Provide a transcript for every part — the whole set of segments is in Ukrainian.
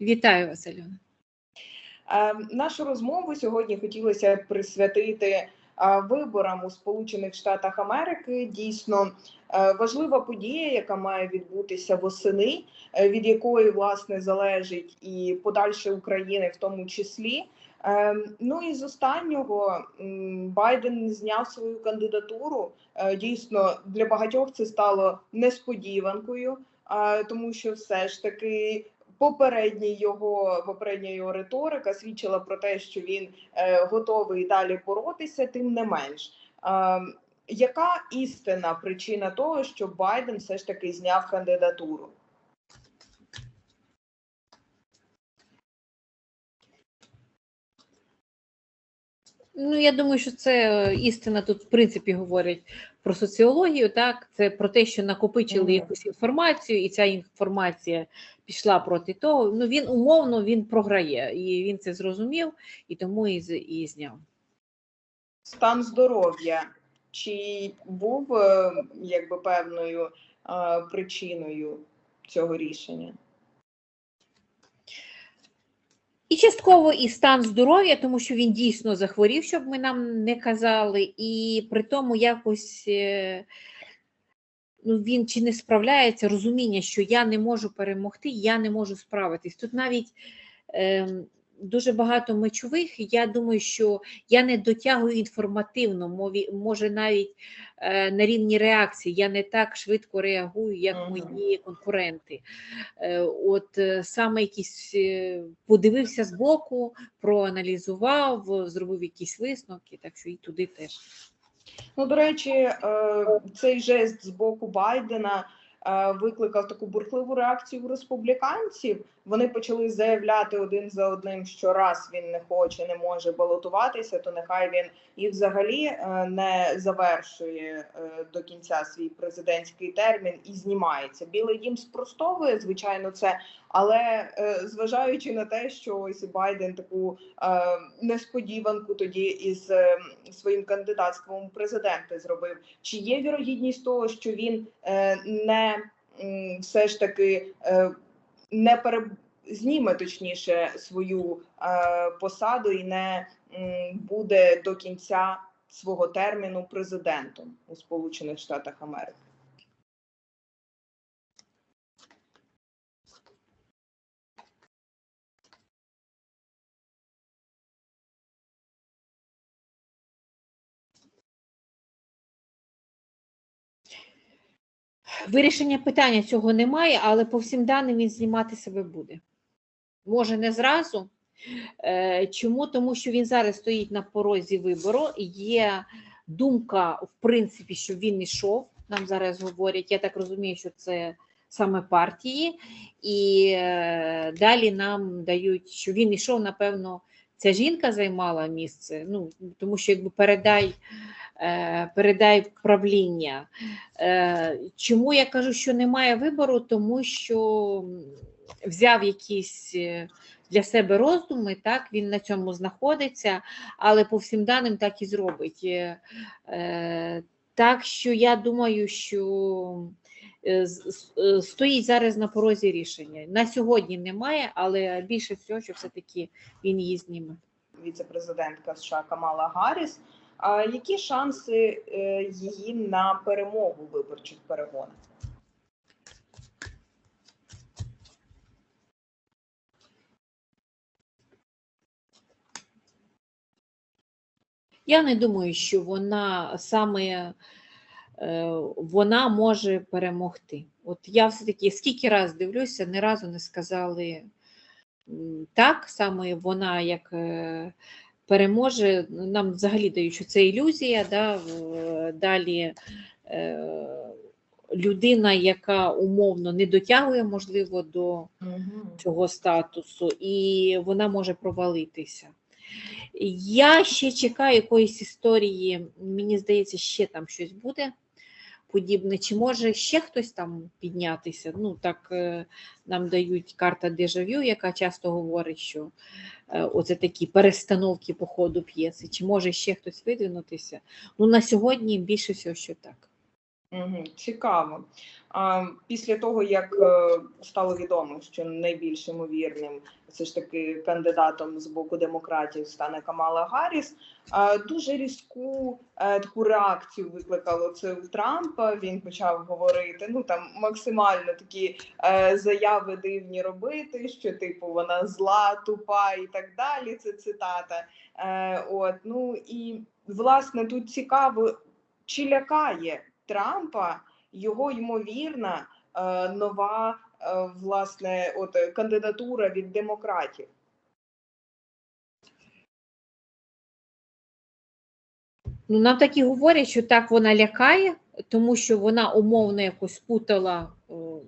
Вітаю вас, Альона. Е, Нашу розмову сьогодні хотілося присвятити е, виборам у Сполучених Штатах Америки. Дійсно е, важлива подія, яка має відбутися восени, від якої власне залежить і подальше України, в тому числі. Ну і з останнього Байден зняв свою кандидатуру. Дійсно, для багатьох це стало несподіванкою, тому що все ж таки попередній його попередня його риторика свідчила про те, що він е, готовий далі боротися, тим не менш. Е, яка істинна причина того, що Байден все ж таки зняв кандидатуру? Ну, я думаю, що це е, істина тут, в принципі, говорять про соціологію, так? Це про те, що накопичили якусь інформацію, і ця інформація пішла проти того. Ну, він умовно він програє, і він це зрозумів, і тому і, і зняв. Стан здоров'я чи був е, якби певною е, причиною цього рішення? І частково і стан здоров'я, тому що він дійсно захворів, щоб ми нам не казали, і при тому якось е, ну, він чи не справляється розуміння, що я не можу перемогти, я не можу справитись. Тут навіть ем, дуже багато мечових. Я думаю, що я не дотягую інформативно, мові, може навіть е, на рівні реакції. Я не так швидко реагую, як мої конкуренти. Е, От е, саме якісь е, подивився збоку, проаналізував, зробив якісь висновки, так що і туди теж. Ну, до речі, е, цей жест з боку Байдена викликав таку бурхливу реакцію у республіканців. Вони почали заявляти один за одним, що раз він не хоче, не може балотуватися, то нехай він і взагалі е, не завершує е, до кінця свій президентський термін і знімається. Білий дім спростовує, звичайно, це, але е, зважаючи на те, що ось Байден таку несподіванку тоді із своїм кандидатством у президенти зробив. Чи є вірогідність того, що він не все ж таки не пере... зніме точніше свою е, посаду і не буде до кінця свого терміну президентом у Сполучених Штатах Америки? Вирішення питання цього немає, але по всім даним він знімати себе буде. Може, не зразу. Е, Чому? Тому що він зараз стоїть на порозі вибору. Є думка, в принципі, що він йшов. Нам зараз говорять, я так розумію, що це саме партії, і е, далі нам дають, що він йшов, напевно, ця жінка займала місце. Ну, тому що якби передай, е, передай правління. Чому я кажу, що немає вибору? Тому що взяв якісь е, для себе роздуми, так він на цьому знаходиться, але по всім даним так і зробить. Е, е, Так що я думаю, що стоїть зараз на порозі рішення. На сьогодні немає, але більше всього, що все-таки він її зніме. Віце-президентка США Камала Гарріс. А які шанси її на перемогу виборчих перегонах? Я не думаю, що вона саме е, вона може перемогти. От я все-таки скільки раз дивлюся, ні разу не сказали так, саме вона як е, переможе. Нам взагалі дають, що це ілюзія. Да? Далі е, людина, яка умовно не дотягує, можливо, до цього статусу, і вона може провалитися. Я ще чекаю якоїсь історії, мені здається, ще там щось буде подібне. Чи може ще хтось там піднятися? Ну, так е, нам дають карта дежавю, яка часто говорить, що е, оце такі перестановки по ходу п'єси. Чи може ще хтось видвинутися? Ну, на сьогодні більше всього, що так. Цікаво. А, після того, як е, стало відомо, що найбільш ймовірним все ж таки кандидатом з боку демократів стане Камала Гарріс, дуже різку е, таку реакцію викликало це у Трампа. Він почав говорити ну там максимально такі е, заяви дивні робити, що типу вона зла, тупа і так далі. Це цитата. От ну і власне тут цікаво, чи лякає Трампа його ймовірна е, нова е, власне от е, кандидатура від демократів. Ну, нам так і говорять, що так вона лякає, тому що вона умовно якось спутала о,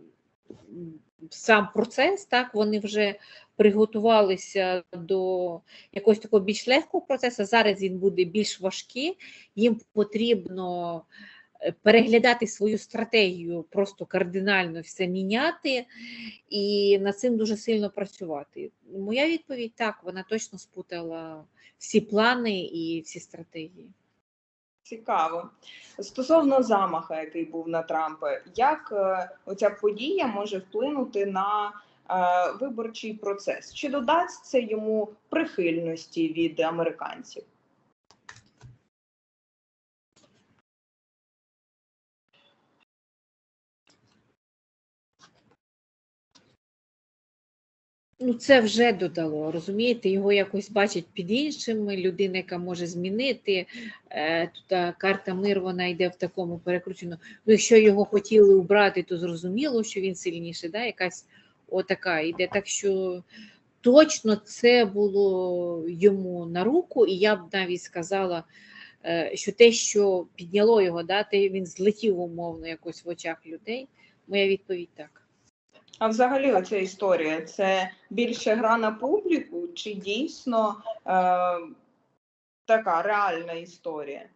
сам процес, так вони вже приготувалися до якогось такого більш легкого процесу. Зараз він буде більш важкий, їм потрібно е, переглядати свою стратегію, просто кардинально все міняти і над цим дуже сильно працювати. Моя відповідь так, вона точно спутала всі плани і всі стратегії. Цікаво. Стосовно замаха, який був на Трампа, як е, оця подія може вплинути на е, виборчий процес? Чи додасть це йому прихильності від американців? Ну, це вже додало, розумієте, його якось бачать під іншими, людина, яка може змінити. Е, тут карта мир, вона йде в такому перекрученому. Ну, якщо його хотіли убрати, то зрозуміло, що він сильніший, да? якась отака йде. Так що точно це було йому на руку, і я б навіть сказала, е, що те, що підняло його, да, те він злетів умовно якось в очах людей. Моя відповідь так. А взагалі, оця історія це більше гра на публіку, чи дійсно е, така реальна історія?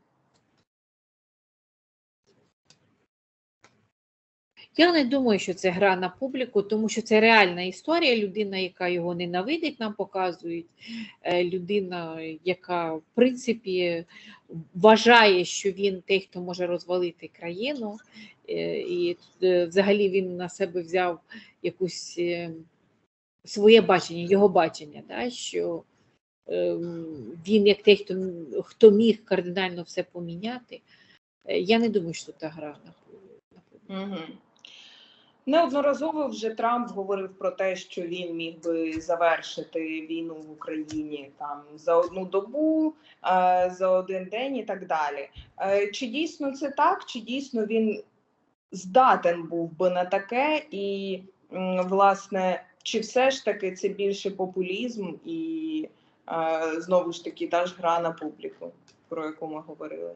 Я не думаю, що це гра на публіку, тому що це реальна історія. Людина, яка його ненавидить, нам показують. Е, Людина, яка в принципі вважає, що він той, хто може розвалити країну, і е, взагалі він на себе взяв якусь е, своє бачення, його бачення, да, що він як той, хто, хто міг кардинально все поміняти. Е, Я не думаю, що це гра на. Угу. Неодноразово вже Трамп говорив про те, що він міг би завершити війну в Україні там за одну добу, е, за один день і так далі. Е, Чи дійсно це так? Чи дійсно він здатен був би на таке? І власне, чи все ж таки це більше популізм і е, знову ж таки та ж гра на публіку, про яку ми говорили?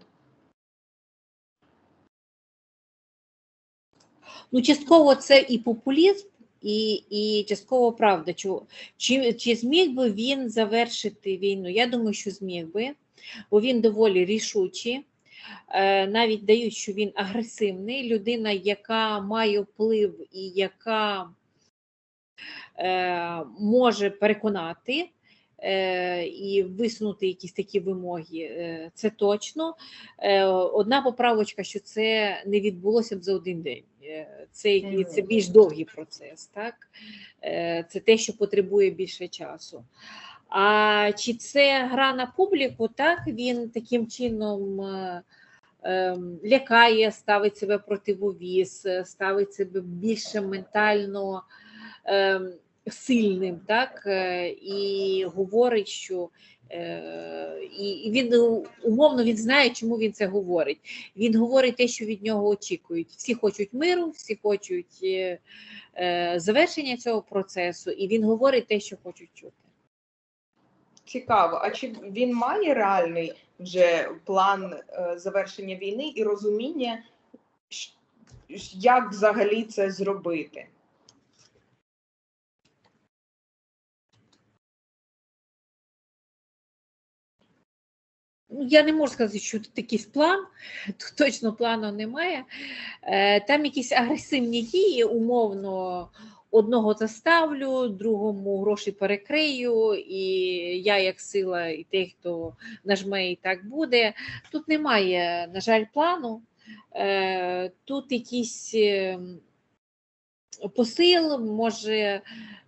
Ну, частково це і популізм, і, і частково правда. Чи, чи, чи зміг би він завершити війну? Я думаю, що зміг би, бо він доволі рішучий. Е, Навіть дають, що він агресивний, людина, яка має вплив і яка е, може переконати е, і висунути якісь такі вимоги, це точно. Одна поправочка, що це не відбулося б за один день. Це, це більш довгий процес, так? Це те, що потребує більше часу. А чи це гра на публіку? Так, він таким чином е, ем, лякає, ставить себе противовіз, е, ставить себе більше ментально ем, сильним, так, е, і говорить, що і він умовно він знає, чому він це говорить. Він говорить те, що від нього очікують. Всі хочуть миру, всі хочуть завершення цього процесу, і він говорить те, що хочуть чути. Цікаво, а чи він має реальний вже план е, завершення війни і розуміння, як взагалі це зробити? Ну, Я не можу сказати, що тут якийсь план, тут точно плану немає. Е, Там якісь агресивні дії, умовно, одного заставлю, другому гроші перекрию, і я як сила, і той, хто нажме, і так буде. Тут немає, на жаль, плану. Е, Тут якийсь е, посил, може,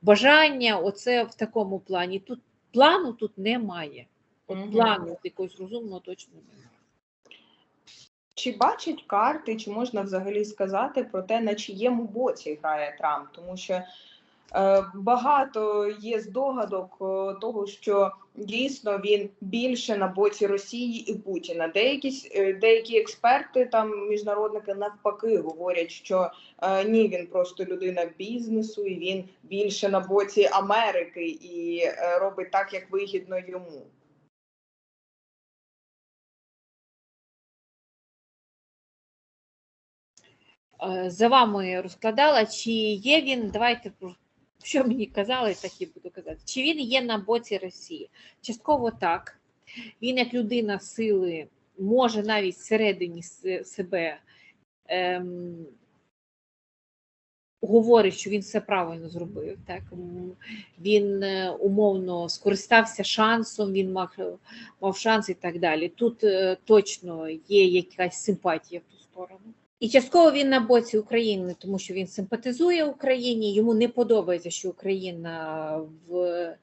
бажання, оце в такому плані. Тут плану тут немає. От плану якогось розумного точно немає. Чи бачать карти, чи можна взагалі сказати про те, на чиєму боці грає Трамп? Тому що е, багато є здогадок е, того, що дійсно він більше на боці Росії і Путіна. Деякі е, деякі експерти, там міжнародники навпаки говорять, що е, ні, він просто людина бізнесу, і він більше на боці Америки і е, робить так, як вигідно йому. За вами розкладала, чи є він, давайте що мені казали, так і буду казати. Чи він є на боці Росії? Частково так. Він, як людина сили, може навіть всередині себе ем, говорить, що він все правильно зробив. Так? Він е, умовно скористався шансом, він мав, мав шанс і так далі. Тут е, точно є якась симпатія в ту сторону. І частково він на боці України, тому що він симпатизує Україні. Йому не подобається, що Україна в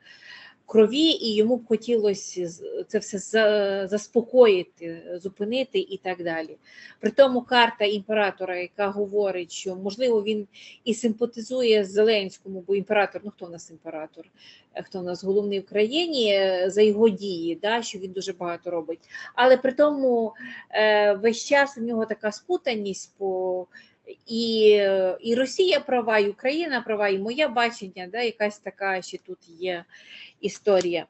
крові, і йому б хотілося це все заспокоїти, зупинити і так далі. При тому карта імператора, яка говорить, що можливо він і симпатизує Зеленському, бо імператор, ну хто в нас імператор, Е, хто в нас головний в країні е, за його дії, да, що він дуже багато робить. Але при тому е, весь час у нього така спутаність по і, і Росія права, і Україна права, і моє бачення, да, якась така ще тут є історія.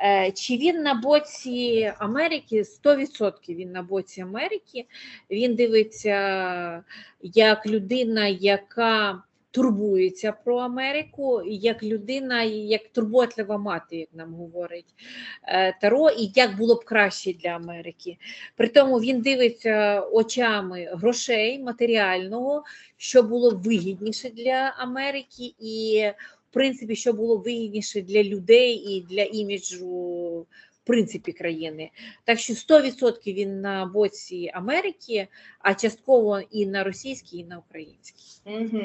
Е, Чи він на боці Америки? 100% він на боці Америки. Він дивиться як людина, яка турбується про Америку, як людина, як турботлива мати, як нам говорить е, Таро, і як було б краще для Америки. При тому він дивиться очами грошей матеріального, що було вигідніше для Америки, і в принципі, що було вигідніше для людей і для іміджу. Принципі, країни. Так що 100% він на боці Америки, а частково і на російській, і на українській. Угу.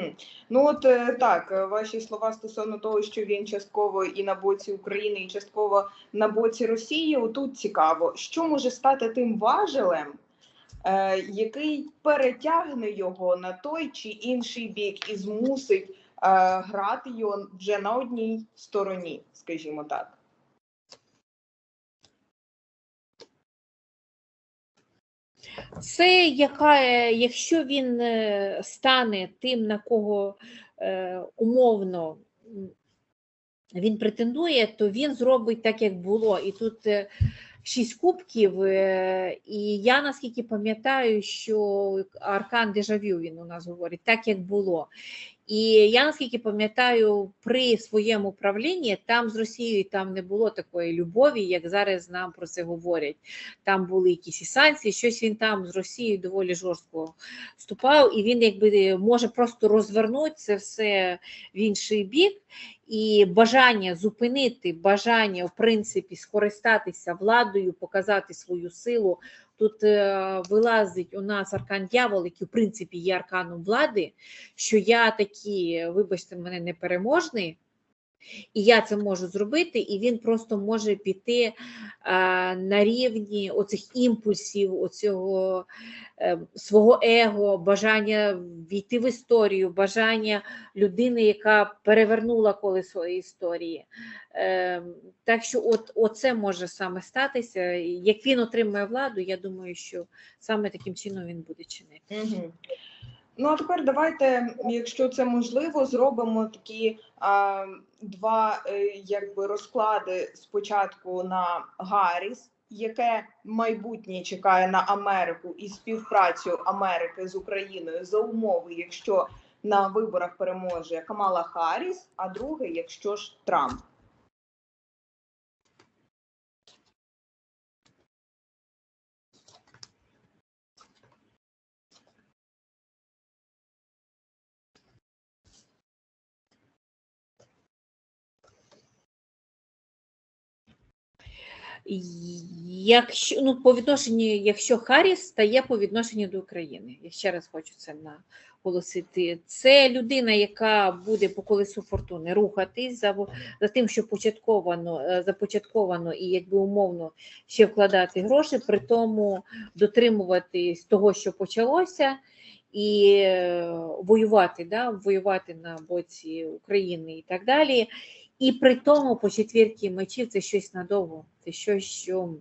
Ну от е, так, е, ваші слова стосовно того, що він частково і на боці України, і частково на боці Росії. Отут цікаво, що може стати тим важелем, е, який перетягне його на той чи інший бік і змусить грати його вже на одній стороні, скажімо так. Це яка, е, якщо він е, стане тим, на кого е, умовно він претендує, то він зробить так, як було. І тут шість кубків, і я наскільки пам'ятаю, що аркан дежавю він у нас говорить, так як було. І я наскільки пам'ятаю, при своєму правлінні там з Росією там не було такої любові, як зараз нам про це говорять. Там були якісь і санкції, щось він там з Росією доволі жорстко вступав, і він якби може просто розвернути це все в інший бік. І бажання зупинити, бажання, в принципі, скористатися владою, показати свою силу. Тут е, вилазить у нас аркан дьявол, який в принципі є арканом влади, що я такий, вибачте, мене непереможний, і я це можу зробити, і він просто може піти е, на рівні оцих імпульсів, оцього е, свого его, бажання війти в історію, бажання людини, яка перевернула колесо історії. Е, так що, от оце може саме статися. Як він отримує владу, я думаю, що саме таким чином він буде чинити. Угу. Ну а тепер давайте, якщо це можливо, зробимо такі а, два е, якби розклади спочатку на Гарріс, яке майбутнє чекає на Америку і співпрацю Америки з Україною за умови, якщо на виборах переможе Камала Харріс, а друге, якщо ж Трамп. Якщо ну по відношенню, якщо Харріс стає по відношенню до України, я ще раз хочу це наголосити. Це людина, яка буде по колесу фортуни рухатись за, за тим, що початковано е, започатковано і якби умовно ще вкладати гроші, при тому дотримуватись того, що почалося, і е, воювати, да, воювати на боці України і так далі. І при тому по четвірки мечів це щось надовго, це щось, що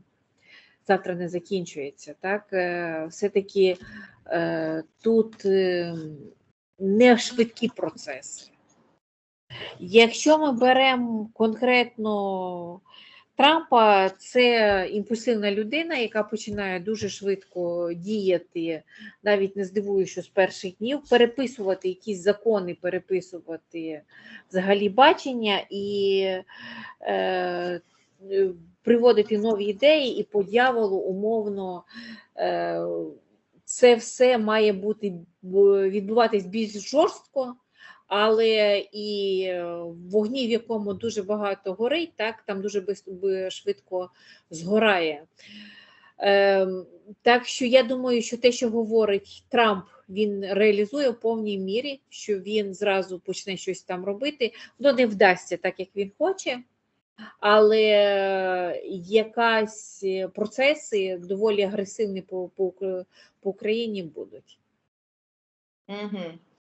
завтра не закінчується. Так? Е, Все-таки е, тут е, не швидкі процеси. Якщо ми беремо конкретно Трампа, це імпульсивна людина, яка починає дуже швидко діяти, навіть не здивую, що з перших днів, переписувати якісь закони, переписувати взагалі бачення і е, приводити нові ідеї, і по дьяволу умовно е, це все має бути відбуватись більш жорстко. Але і е, вогні, в якому дуже багато горить, так там дуже швидко згорає. Ем, так що я думаю, що те, що говорить Трамп, він реалізує в повній мірі, що він зразу почне щось там робити. Воно не вдасться так, як він хоче, але якась е, процеси доволі агресивні по, по, по Україні будуть. Угу.